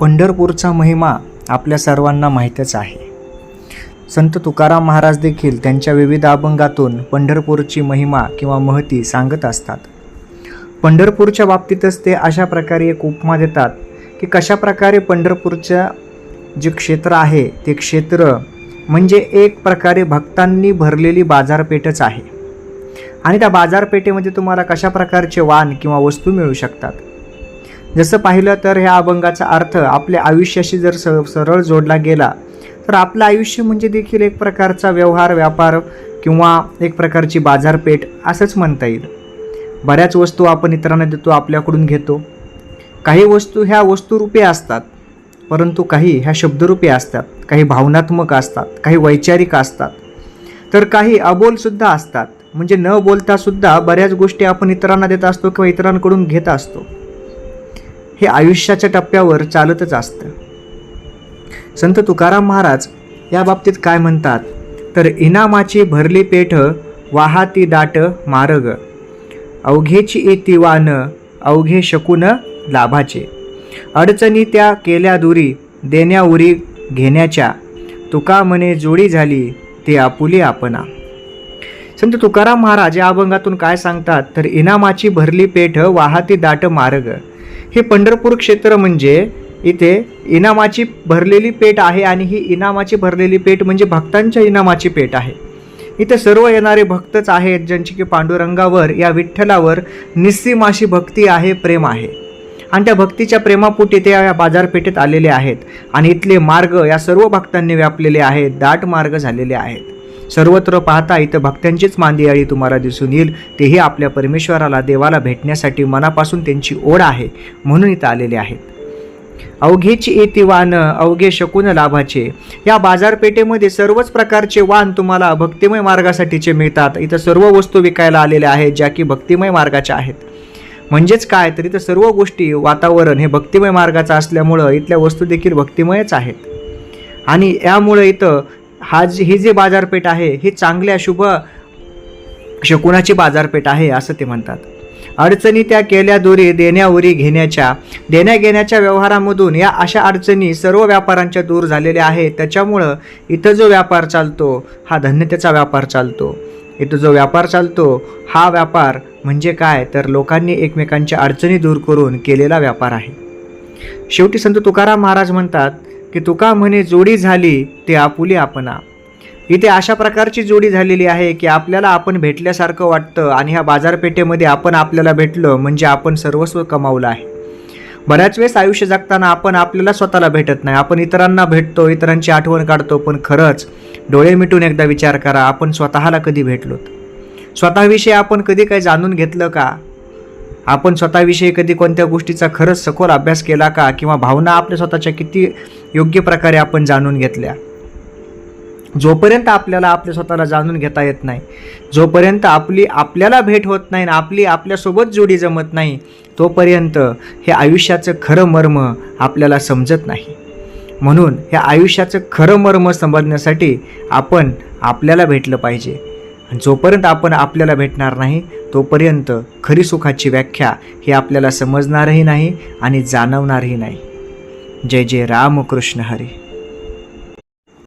पंढरपूरचा महिमा आपल्या सर्वांना माहीतच आहे. संत तुकाराम महाराज देखील त्यांच्या विविध अभंगातून पंढरपूरची महिमा किंवा महती सांगत असतात. पंढरपूरच्या बाबतीतच ते अशा प्रकारे एक उपमा देतात की कशा प्रकारे पंढरपूरच्या जे क्षेत्र आहे ते क्षेत्र म्हणजे एक प्रकारे भक्तांनी भरलेली बाजारपेठच आहे. आणि त्या बाजारपेठेमध्ये तुम्हाला कशा प्रकारचे वाण किंवा वस्तू मिळू शकतात? जसं पाहिलं तर ह्या अभंगाचा अर्थ आपल्या आयुष्याशी जर स सरळ जोडला गेला तर आपलं आयुष्य म्हणजे देखील एक प्रकारचा व्यवहार व्यापार किंवा एक प्रकारची बाजारपेठ असंच म्हणता येईल. बऱ्याच वस्तू आपण इतरांना देतो आपल्याकडून घेतो. काही वस्तू ह्या वस्तुरूपी असतात परंतु काही ह्या शब्दरूपे असतात. काही भावनात्मक असतात काही वैचारिक असतात. तर काही अबोलसुद्धा असतात. म्हणजे न बोलतासुद्धा बऱ्याच गोष्टी आपण इतरांना देत असतो किंवा इतरांकडून घेत असतो. हे आयुष्याच्या टप्प्यावर चालतच असतं. संत तुकाराम महाराज या बाबतीत काय म्हणतात? तर इनामाची भरली पेठ वाहाती दाट मार्ग. अवघेची येती वान अवघे शकून लाभाचे. अडचणी त्या केल्या दुरी देण्या उरी घेण्याच्या. तुका मने जोडी झाली ते आपुली आपणा. संत तुकाराम महाराज या अभंगातून काय सांगतात? तर इनामाची भरली पेठ वाहती दाट मार्ग. हे पंढरपूर क्षेत्र म्हणजे इथे इनामाची भरलेली पेठ आहे आणि ही इनामाची भरलेली पेठ म्हणजे भक्तांच्या इनामाची पेठ आहे. इथे सर्व येणारे भक्तच आहेत ज्यांची की पांडुरंगावर या विठ्ठलावर निस्सीम अशी भक्ती आहे प्रेम आहे. आणि त्या भक्तीच्या प्रेमापोटी ते या बाजारपेठेत आलेले आहेत. आणि इथले मार्ग या सर्व भक्तांनी व्यापलेले आहेत दाट मार्ग झालेले आहेत. सर्वत्र पाहता इथं भक्तांचीच मांदियाळी तुम्हाला दिसून येईल. तेही आपल्या परमेश्वराला देवाला भेटण्यासाठी मनापासून त्यांची ओढ आहे म्हणून इथं आलेले आहेत. अवघेची येते वान अवघे शकून लाभाचे. या बाजारपेठेमध्ये सर्वच प्रकारचे वाण तुम्हाला भक्तिमय मार्गासाठीचे मिळतात. इथं सर्व वस्तू विकायला आलेल्या आहेत ज्या की भक्तिमय मार्गाच्या आहेत. म्हणजेच काय? तर इथं सर्व गोष्टी वातावरण हे भक्तिमय मार्गाचं असल्यामुळं इथल्या वस्तू देखील भक्तिमयच आहेत. आणि यामुळं इथं हा जी ही जी बाजारपेठ आहे ही चांगल्या शुभ शकुनाची बाजारपेठ आहे असं ते म्हणतात. अडचणी त्या केल्या दोरी देण्यावरी घेण्याच्या. देण्या घेण्याच्या व्यवहारामधून या अशा अडचणी सर्व व्यापारांच्या दूर झालेल्या आहेत. त्याच्यामुळं इथं जो व्यापार चालतो हा धन्यतेचा व्यापार चालतो. इथं जो व्यापार चालतो हा व्यापार म्हणजे काय? तर लोकांनी एकमेकांच्या अडचणी दूर करून केलेला व्यापार आहे. शेवटी संत तुकाराम महाराज म्हणतात की तुका म्हणे जोडी झाली ते आपुली आपणा. इथे अशा प्रकारची जोडी झालेली आहे की आपल्याला आपण भेटल्यासारखं वाटतं आणि ह्या बाजारपेठेमध्ये आपण आपल्याला भेटलं म्हणजे आपण सर्वस्व कमावलं आहे. बऱ्याच वेळेस आयुष्य जगताना आपण आपल्याला स्वतःला भेटत नाही. आपण इतरांना भेटतो इतरांची आठवण काढतो पण खरंच डोळे मिटून एकदा विचार करा आपण स्वतःला कधी भेटलोत? स्वतःविषयी आपण कधी काही जाणून घेतलं का? आपण स्वतःविषयी कधी कोणत्या गोष्टीचा खरंच सखोल अभ्यास केला का? किंवा भावना आपल्या स्वतःच्या किती योग्य प्रकारे आपण जाणून घेतल्या? जोपर्यंत आपल्याला आपल्या स्वतःला जाणून घेता येत नाही जोपर्यंत आपली आपल्याला भेट होत नाही ना आपली आपल्यासोबत जोडी जमत नाही तोपर्यंत हे आयुष्याचं खरं मर्म आपल्याला समजत नाही. म्हणून हे आयुष्याचं खरं मर्म समजण्यासाठी आपण आपल्याला भेटलं पाहिजे. जोपर्यंत आपण आपल्याला भेटणार नाही तोपर्यंत खरी सुखाची व्याख्या ही आपल्याला समजणारही नाही आणि जाणवणारही नाही. जय जय रामकृष्ण हरी.